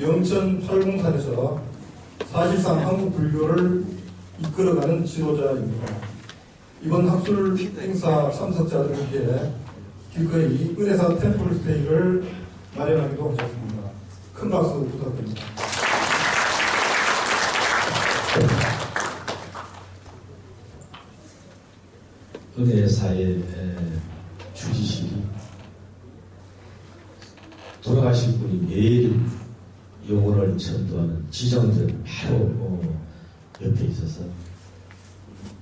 영천 팔공산에서 사실상 한국 불교를 이끌어가는 지도자입니다. 이번 학술 행사 참석자들을 위해 기꺼이 은혜사 템플 스테이를 마련하기도 하셨습니다. 큰 박수 부탁드립니다. 은혜사의 주지실이 돌아가신 분이 매일 영혼을 전도하는 지정된 바로 어, 옆에 있어서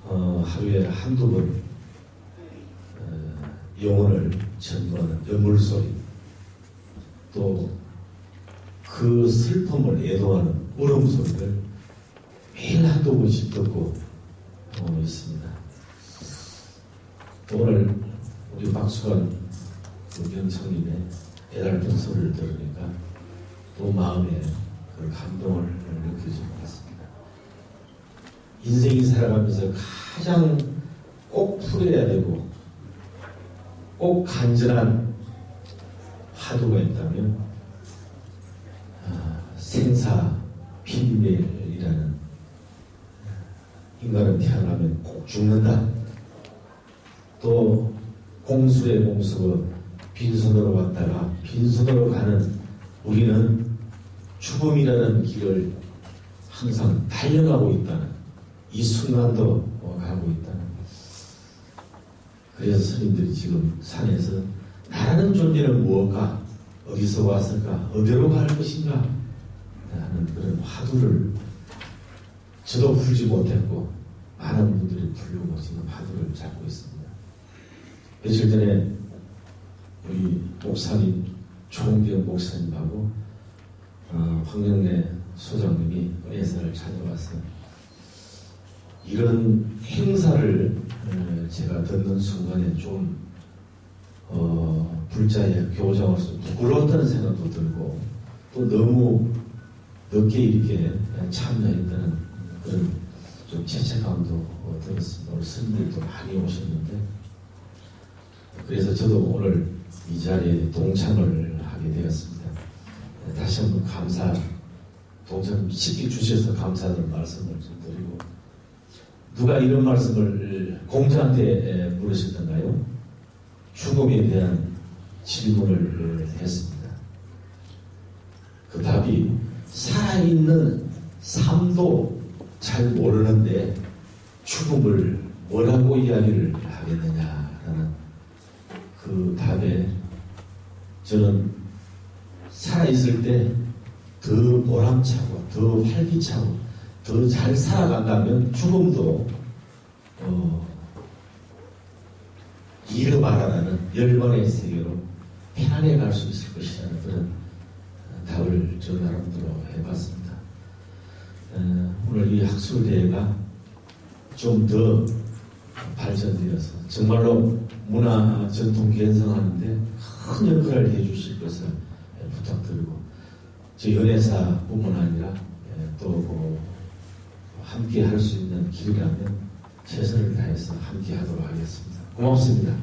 어, 하루에 한두 번 어, 영혼을 전도하는 여물소리 또 그 슬픔을 애도하는 울음 소리를 매일 한두 번씩 듣고 어, 있습니다. 또 오늘 우리 박수관 명청님의 애달픈 소리를 들으니까 또 마음에 그 감동을 느껴진 것 같습니다. 인생이 살아가면서 가장 꼭 풀어야 되고 꼭 간절한 화두가 있다면 아, 생사 필멸이라는 인간은 태어나면 꼭 죽는다. 또 공수의 공수가 빈손으로 왔다가 빈손으로 가는 우리는 죽음이라는 길을 항상 달려가고 있다는 이 순간도 어, 가고 있다는 그래서 스님들이 지금 산에서 나라는 존재는 무엇까 어디서 왔을까 어디로 갈 것인가 하는 그런 화두를 저도 풀지 못했고 많은 분들이 풀려고 지금 화두를 잡고 있습니다. 며칠 전에 우리 목사님 총경 목사님하고 어, 황영래 소장님이 은혜사를 찾아와서 이런 행사를 어, 제가 듣는 순간에 좀 어, 불자의 교장으로서 부끄러웠다는 생각도 들고 또 너무 늦게 이렇게 참여했다는 그런 좀 죄책감도 어, 들었습니다. 오늘 스님들도 많이 오셨는데 그래서 저도 오늘 이 자리에 동참을 하게 되었습니다. 다시 한번 감사, 동참 쉽게 주셔서 감사하는 말씀을 좀 드리고 누가 이런 말씀을 공자한테 물으셨던가요? 죽음에 대한 질문을 했습니다. 그 답이 살아있는 삶도 잘 모르는데 죽음을 뭐라고 이야기를 하겠느냐라는 그 답에 저는 살아있을 때 더 보람차고 더 활기차고 더 잘 살아간다면 죽음도 어, 잃어말아라는 열반의 세계로 편안해 갈 수 있을 것이라는 그런 답을 저 나름대로 해봤습니다. 어, 오늘 이 학술대회가 좀 더 발전되어서 정말로 문화 전통 개선하는데 큰 역할을 해주실 것을 부탁드리고 저 연애사뿐만 아니라 또 함께 할 수 있는 길이라면 최선을 다해서 함께 하도록 하겠습니다. 고맙습니다.